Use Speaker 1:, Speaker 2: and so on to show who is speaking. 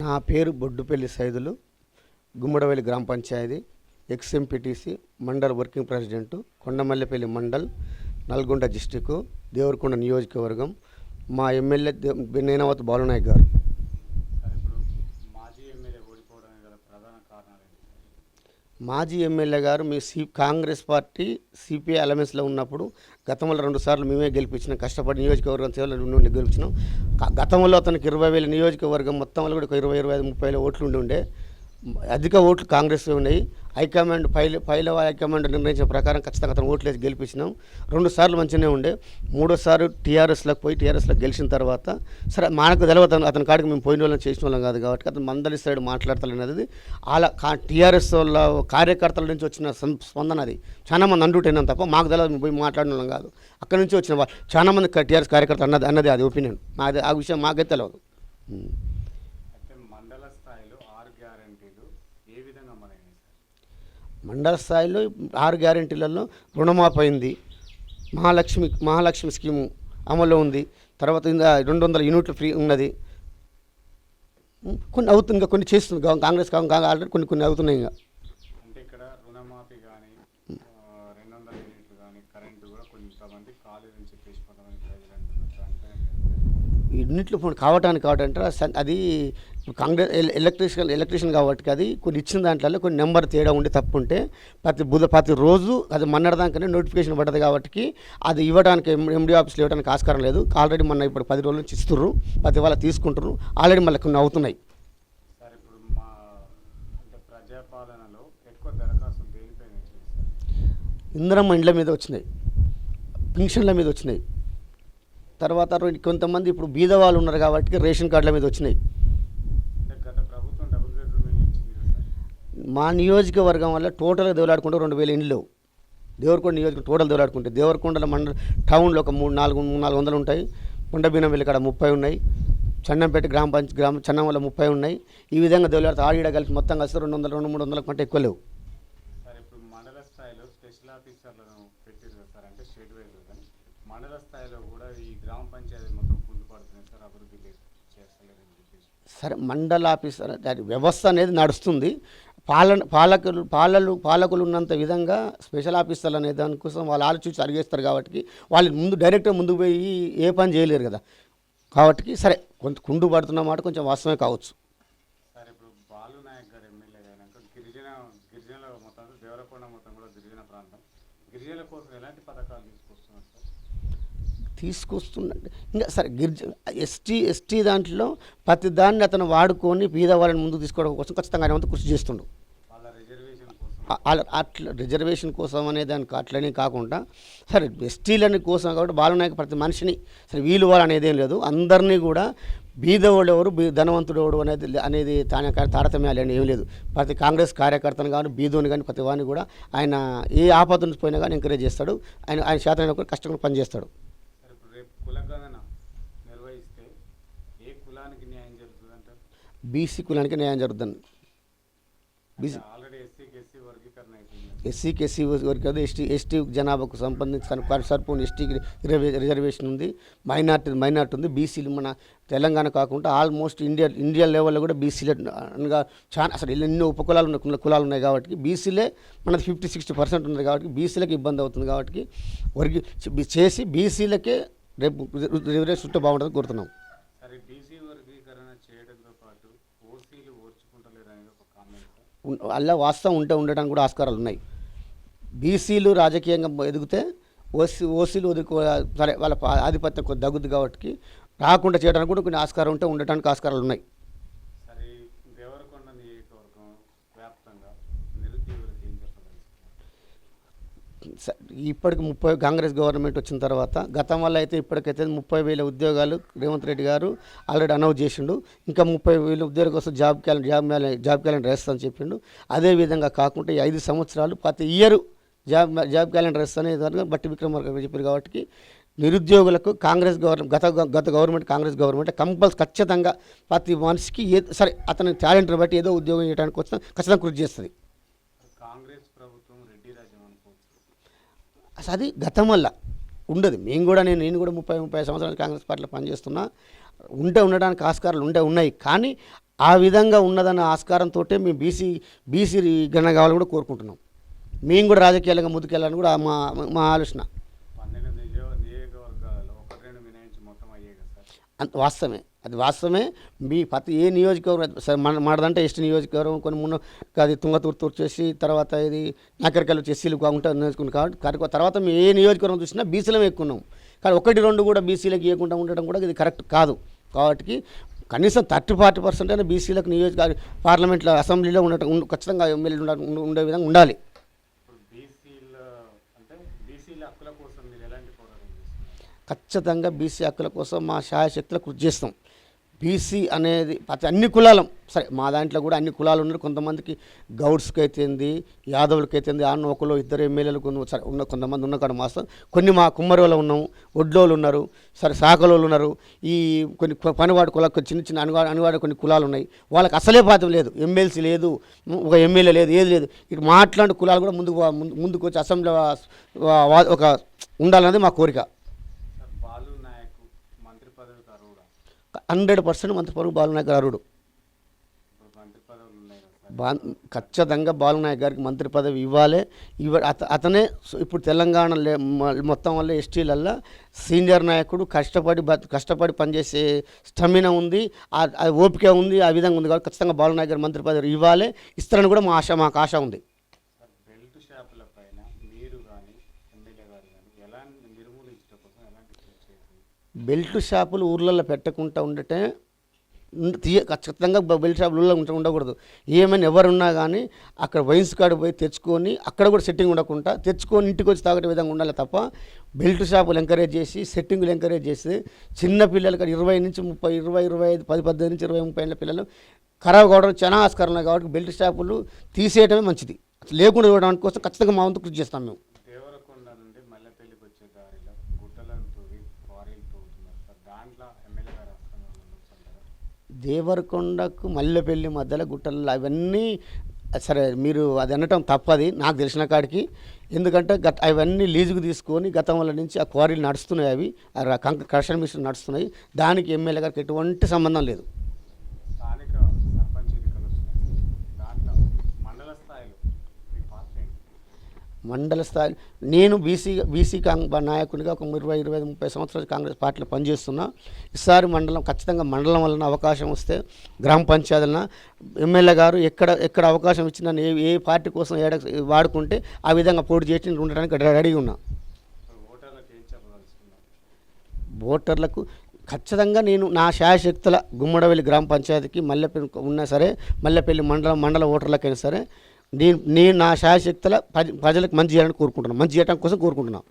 Speaker 1: నా పేరు బొడ్డుపల్లి సైదులు గుమ్మడవల్లి గ్రామ panchayat ex MPTC mandal working president Kondamallepalli mandal Nalgonda district Devarakonda నియోజకవర్గం మా ఎమ్మెల్యే దే- నేనావత్ బాలునాయక్ గారు
Speaker 2: సార్ ఇప్పుడు మాజీ ఎమ్మెల్యే ఓడిపోవడానికి గల ప్రధాన కారణాలు ఏంటి
Speaker 1: మాజీ ఎమ్మెల్యే గారు మీ సి కాంగ్రెస్ పార్టీ సిపిఐ అలయన్స్లో ఉన్నప్పుడు గతంలో రెండు సార్లు మేమే గెలిపించినాం. కష్టపడి నియోజకవర్గం సేవలు నుండి గెలిపించినాం. గతంలో అతనికి ఇరవై వేల నియోజకవర్గం మొత్తంలో కూడా ఒక ఇరవై ఇరవై ఐదు ముప్పై వేల ఓట్లు ఉండి ఉండే. అధిక ఓట్లు కాంగ్రెస్ ఉన్నాయి. హైకమాండ్ పైల పైలవ హైకమాండ్ నిర్ణయించిన ప్రకారం ఖచ్చితంగా అతను ఓట్లు వేసి గెలిపించినాం. రెండు సార్లు మంచిగానే ఉండే. మూడోసారి టీఆర్ఎస్లోకి పోయి టీఆర్ఎస్లో గెలిచిన తర్వాత సరే మనకు తెలియదు అతను అతని కాడికి మేము పోయిన వాళ్ళని చేసిన వాళ్ళం కాదు కాబట్టి అతను సైడ్ మాట్లాడతాడనేది అలా కా టీఆర్ఎస్ వాళ్ళ కార్యకర్తల నుంచి వచ్చిన స్పందన అది. చాలా మంది అండుటైనా తప్ప మాకు తెలియదు మేము పోయి మాట్లాడిన వాళ్ళం కాదు. అక్కడి నుంచి వచ్చిన వాళ్ళు చాలా మంది టీఆర్ఎస్ కార్యకర్తలు అన్నది అన్నది అది ఒపీనియన్. మాది ఆ విషయం మాకైతే తెలియదు ఉమ్.
Speaker 2: అయితే మండల స్థాయిలో ఆరు గ్యారంటీలు ఏ విధంగా అమలైనాయి సార్
Speaker 1: మండల స్థాయిలో ఆరు గ్యారెంటీలలో రుణమాఫీ అయింది మహాలక్ష్మి మహాలక్ష్మి స్కీము అమల్లో ఉంది. తర్వాత రెండు వందల యూనిట్లు ఫ్రీ ఉన్నది. కొన్ని అవుతుంది ఇంకా కొన్ని చేస్తుంది. కాంగ్రెస్ కాంగ్రెస్ ఆల్రెడీ కొన్ని కొన్ని అవుతున్నాయి ఇంకా
Speaker 2: అంటే ఇక్కడ రుణమాఫీ కానీ రెండు వందల యూనిట్లు కానీ కరెంటు కూడా కొంతమంది కాలేజ్ నుంచి చెప్పేసి కొంతమంది ప్రజలు అంటున్నారు
Speaker 1: ఫోన్ కావటానికి కావటంటే అది కాంగ్రెస్ ఎల- ఎలక్ట్రిషియన్ ఎలక్ట్రిషియన్ కాబట్టి అది కొన్ని ఇచ్చిన దాంట్లో కొన్ని నెంబర్ తేడా ఉండి తప్పు ఉంటే ప్రతి బుధ ప్రతి రోజు అది మొన్నటిదాకానే నోటిఫికేషన్ పడ్డది కాబట్టి అది ఇవ్వడానికి ఎండి ఆఫీస్లో ఇవ్వడానికి ఆస్కారం లేదు. ఆల్రెడీ మొన్న ఇప్పుడు పది రోజుల నుంచి ఇస్తుర్రు ప్రతి వాళ్ళ తీసుకుంటారు ఆల్రెడీ మళ్ళీ కొన్ని అవుతున్నాయి. ఇందిరమ్మ ఇండ్ల మీద వచ్చినాయి. పింఛన్ల మీద వచ్చినాయి. తర్వాత కొంతమంది ఇప్పుడు బీద వాళ్ళు ఉన్నారు కాబట్టి రేషన్ కార్డుల మీద వచ్చినాయి. మా నియోజకవర్గం వల్ల టోటల్గా దేవులాడుకుంటే రెండు వేల ఇండ్లు. దేవరకొండ నియోజకవర్గం టోటల్ దేవులాడుకుంటే దేవరకొండల మండల టౌన్లో ఒక మూడు నాలుగు మూడు నాలుగు వందలు ఉంటాయి. కొండబీనం వెళ్ళి కాడ ముప్పై ఉన్నాయి. చన్నంపేట గ్రామ పంచ గ్రామ చన్నం వల్ల ముప్పై ఉన్నాయి. ఈ విధంగా దేవులాడితే ఆడిడ కలిసి మొత్తం కలిసి రెండు వందలు రెండు మూడు వందల కంటే ఎక్కువ లేవు.
Speaker 2: సార్ మండల ఈ గ్రామ పంచాయతీ మొత్తం కుంటుపడుతుంది సార్ అభివృద్ధి లేదు చేస్తలేదని చెప్పేసి.
Speaker 1: సరే మండల ఆఫీసర్ దాని వ్యవస్థ అనేది నడుస్తుంది. పాలన పాలకులు పాలలు పాలకులు ఉన్నంత విధంగా స్పెషల్ ఆఫీసర్లు అనే దానికోసం వాళ్ళు ఆలోచించి అడిగేస్తారు కాబట్టి వాళ్ళు ముందు డైరెక్ట్గా ముందుకు పోయి ఏ పని చేయలేరు కదా. కాబట్టి సరే కొంత కుండు పడుతున్న మాట కొంచెం వాస్తవమే కావచ్చు.
Speaker 2: గిరిజన గిరిజనుల మొత్తం దేవరకొండ మొత్తం కూడా గిరిజన ప్రాంతం. గిరిజనుల కోసం ఎలాంటి పథకాలు
Speaker 1: తీసుకొస్తుండే ఇంకా సరే గిరిజ ఎస్టీ ఎస్టీ దాంట్లో ప్రతి దాన్ని అతను వాడుకొని పేద వాళ్ళని ముందుకు తీసుకోవడం కోసం ఖచ్చితంగా ఆయన కృషి చేస్తుండు. అట్లా రిజర్వేషన్ కోసం అనే దానికి అట్లనే కాకుండా సరే ఎస్టీలని కోసం కాబట్టి బాలనాయక ప్రతి మనిషిని సరే వీలు వాళ్ళు అనేది ఏం లేదు. అందరినీ కూడా బీదవాడు ఎవరు బీ ధనవంతుడు ఎవడు అనేది అనేది తానే తారతమ్యాలు అని ఏం లేదు. ప్రతి కాంగ్రెస్ కార్యకర్తను కానీ బీదోని కానీ ప్రతి వాడిని కూడా ఆయన ఏ ఆపద నుంచి పోయినా కానీ ఎంకరేజ్ చేస్తాడు. ఆయన ఆయన శాతం కూడా కష్టంగా పనిచేస్తాడు.
Speaker 2: కులగణన నిర్వహిస్తే ఏ కులానికి న్యాయం జరుగుతుంది అంటారు
Speaker 1: బీసీ కులానికి న్యాయం జరుగుతుంది. బీసీ
Speaker 2: ఆల్రెడీ ఎస్సీకి ఎస్సీ వర్గీకరణ అయిపోయింది.
Speaker 1: ఎస్సీకి ఎస్సీ ఎస్టీ ఎస్టీ జనాభాకు సంబంధించిన సరిపోని ఎస్టీకి రిజర్వే రిజర్వేషన్ ఉంది. మైనార్టీ మైనార్టీ ఉంది. బీసీలు మన తెలంగాణ కాకుండా ఆల్మోస్ట్ ఇండియా ఇండియా లెవెల్లో కూడా బీసీలే అనగా చాలా అసలు ఎన్నో ఉపకులాలు ఉన్నాయి కుల- కులాలు ఉన్నాయి కాబట్టి బీసీలే మనది ఫిఫ్టీ సిక్స్టీ పర్సెంట్ ఉంది కాబట్టి బీసీలకు ఇబ్బంది అవుతుంది కాబట్టి వర్గి చేసి బీసీలకే రేపు రిజర్వేషన్ ఉంటే బాగుంటుంది కోరుతున్నాం. అలా వాస్తవం ఉంటే ఉండడానికి కూడా ఆస్కారాలు ఉన్నాయి. బీసీలు రాజకీయంగా ఎదిగితే ఓసీ ఓసీలు వదుకో సరే వాళ్ళ ఆధిపత్యం కొద్ది తగ్గుద్ది కాబట్టి రాకుండా చేయడానికి కూడా కొన్ని ఆస్కారం ఉంటే ఉండటానికి ఆస్కారాలు ఉన్నాయి
Speaker 2: సరే ఈ దేవరకొండ నియోజకవర్గం వ్యాప్తంగా నిరుద్యోగులకు ఏం చెప్పగలుగుతున్నారు
Speaker 1: స- ఇప్పటికి ముప్పై కాంగ్రెస్ గవర్నమెంట్ వచ్చిన తర్వాత గతం వల్ల అయితే ఇప్పటికైతే ముప్పై వేల ఉద్యోగాలు రేవంత్ రెడ్డి గారు ఆల్రెడీ అనౌన్స్ చేసిండు. ఇంకా ముప్పై వేల ఉద్యోగాల కోసం job calendar job job calendar వేస్తామని చెప్పిండు. అదే విధంగా కాకుండా ఈ ఐదు సంవత్సరాలు ప్రతి ఇయర్ జాబ్ జాబ్ క్యాలెండర్ వేస్తానే దానిగా బట్టి విక్రమార్క చెప్పారు కాబట్టి నిరుద్యోగులకు కాంగ్రెస్ గవర్నమెంట్ గత గత గవర్నమెంట్ కాంగ్రెస్ గవర్నమెంట్ కంపల్స్ ఖచ్చితంగా ప్రతి మనిషికి ఏ సరే అతని టాలెంట్ని బట్టి ఏదో ఉద్యోగం చేయడానికి వచ్చిన ఖచ్చితంగా కృషి చేస్తుంది
Speaker 2: కాంగ్రెస్ ప్రభుత్వం రెడ్డి రాజ్యం అనుకోవచ్చు
Speaker 1: అసలు అది గతం వల్ల ఉండదు. మేము కూడా నేను నేను కూడా ముప్పై ముప్పై సంవత్సరాలు కాంగ్రెస్ పార్టీలో పనిచేస్తున్నా. ఉంటే ఉండడానికి ఆస్కారాలు ఉండే ఉన్నాయి. కానీ ఆ విధంగా ఉన్నదన్న ఆస్కారంతో మేము బీసీ బీసీ గణ కావాలని కూడా కోరుకుంటున్నాం. మేము కూడా రాజకీయాలుగా ముందుకెళ్ళాలని కూడా మా మా ఆలోచన. వాస్తవమే. అది వాస్తవమే. మీ ప్రతి ఏ నియోజకవర్గం సరే మన మనదంటే ఎస్ట్ నియోజకవర్గం కొన్ని మున్న అది తుంగతుర్తి వచ్చేసి తర్వాత ఇది నాకరికల్ ఎస్సీలు బాగుంటుంది నేర్చుకుని కాబట్టి కరెక్ట్ తర్వాత మేము ఏ నియోజకవర్గం చూసినా బీసీలో ఎక్కువ ఉన్నాం. కానీ ఒకటి రెండు కూడా బీసీలకు ఇవ్వకుండా ఉండడం కూడా ఇది కరెక్ట్ కాదు. కాబట్టి కనీసం థర్టీ ఫార్టీ పర్సెంట్ అయినా బీసీలకు నియోజక పార్లమెంట్లో అసెంబ్లీలో ఉండటం ఉండ- ఖచ్చితంగా ఎమ్మెల్యేలు ఉండ- ఉండే విధంగా ఉండాలి. ఖచ్చితంగా బీసీ హక్కుల కోసం మా శాయశక్తులు కృషి చేస్తాం. బీసీ అనేది ప్రతి అన్ని కులాలం. సరే మా దాంట్లో కూడా అన్ని కులాలు ఉన్నారు. కొంతమందికి గౌడ్స్కి అయితేంది యాదవులకి అయితేంది ఆ ఒకరు ఇద్దరు ఎమ్మెల్యేలు సరే ఉన్న కొంతమంది ఉన్న కాడ మాస్తం కొన్ని మా కుమ్మరోళ్ళు ఉన్నాం ఒడ్లోళ్ళు ఉన్నారు సరే సాకలోళ్ళు ఉన్నారు. ఈ కొన్ని పనివాడు కుల చిన్న చిన్న అనువా అనువాడు కొన్ని కులాలు ఉన్నాయి. వాళ్ళకి అసలే బాధ్యత లేదు. ఎమ్మెల్సీ లేదు ఒక ఎమ్మెల్యే లేదు ఏది లేదు. ఇటు మాట్లాడే కులాలు కూడా ముందుకు ముందుకు వచ్చి అసెంబ్లీ ఒక ఉండాలన్నది మా కోరిక. హండ్రెడ్ పర్సెంట్ మంత్రి పరుగు బాలునాయక్ గారు
Speaker 2: ఇప్పుడు
Speaker 1: బా ఖచ్చితంగా బాలునాయక్ గారికి మంత్రి పదవి ఇవ్వాలి. ఇవ అత అతనే ఇప్పుడు తెలంగాణ మొత్తం వల్ల ఎస్టీలల్లో సీనియర్ నాయకుడు కష్టపడి కష్టపడి పనిచేసే స్టమిన ఉంది. అది ఓపిక ఉంది ఆ విధంగా ఉంది కాబట్టి ఖచ్చితంగా బాలునాయక్ గారు మంత్రి పదవి ఇవ్వాలి. ఇస్తారని కూడా మా ఆశ మాకు ఆశ ఉంది.
Speaker 2: బెల్ట్ షాపులు
Speaker 1: ఊర్లలో పెట్టకుండా ఉండటే తీయ ఖచ్చితంగా బెల్ట్ షాపులు ఊళ్ళో ఉంట ఉండకూడదు. ఏమైనా ఎవరున్నా కానీ అక్కడ వైన్స్ కాడ పోయి తెచ్చుకొని అక్కడ కూడా సెట్టింగ్ ఉండకుండా తెచ్చుకొని ఇంటికి వచ్చి తాగటే విధంగా ఉండాలి తప్ప బెల్ట్ షాపులు ఎంకరేజ్ చేసి సెట్టింగులు ఎంకరేజ్ చేసి చిన్న పిల్లలు కాడ ఇరవై నుంచి ముప్పై ఇరవై ఇరవై ఐదు పది పద్దెనిమిది నుంచి ఇరవై ముప్పై ఏళ్ళ పిల్లలు ఖరాబ్ కావడం చాలా ఆస్కారం కాబట్టి బెల్ట్ షాపులు తీసేయటమే మంచిది. లేకుండా చూడడానికి కోసం ఖచ్చితంగా మా వంతు కృషి చేస్తాం మేము.
Speaker 2: దేవరకొండ నుండి మల్లెపల్లికి వచ్చే దారిలో గుట్టలను తవ్వి క్వారీలు తవ్వుతున్నారు సార్ దాంట్లో ఎమ్మెల్యే గారు హస్తం ఉండొచ్చు అంటారా
Speaker 1: దేవరకొండకు మల్లెపల్లి మధ్యలో గుట్టలు అవన్నీ సరే మీరు అది అనటం తప్పది నాకు తెలిసిన కాడికి. ఎందుకంటే గత అవన్నీ లీజుకు తీసుకొని గతంలో నుంచి ఆ క్వారీలు నడుస్తున్నాయి అవి కంక కషన్ మిషన్ నడుస్తున్నాయి. దానికి ఎమ్మెల్యే గారికి ఎటువంటి సంబంధం లేదు
Speaker 2: స్థానిక సర్పంచ్ ఎన్నికలు వస్తున్నాయి దాంట్లో మండల స్థాయిలో మీ పాత్ర ఏంటి
Speaker 1: మండల స్థాయి నేను బీసీ బీసీ కాంగ్ నాయకునిగా ఒక ఇరవై ఇరవై ముప్పై సంవత్సరాలు కాంగ్రెస్ పార్టీలో పనిచేస్తున్నా. ఈసారి మండలం ఖచ్చితంగా మండలం వలన అవకాశం వస్తే గ్రామ పంచాయతీలన ఎమ్మెల్యే గారు ఎక్కడ ఎక్కడ అవకాశం ఇచ్చినా ఏ ఏ పార్టీ కోసం ఏడ వాడుకుంటే ఆ విధంగా పోటీ చేసి ఉండడానికి రెడీగా ఉన్నా.
Speaker 2: ఓటర్లకు
Speaker 1: ఓటర్లకు ఖచ్చితంగా నేను నా శాయశక్తుల గుమ్మడవెల్లి గ్రామ పంచాయతీకి మల్లెపల్లి ఉన్నా సరే మల్లెపల్లి మండలం మండల ఓటర్లకైనా సరే నేను నేను నా శాయశక్తుల ప్రజలకు మంచి చేయాలని కోరుకుంటున్నాను మంచి చేయడం కోసం కోరుకుంటున్నాను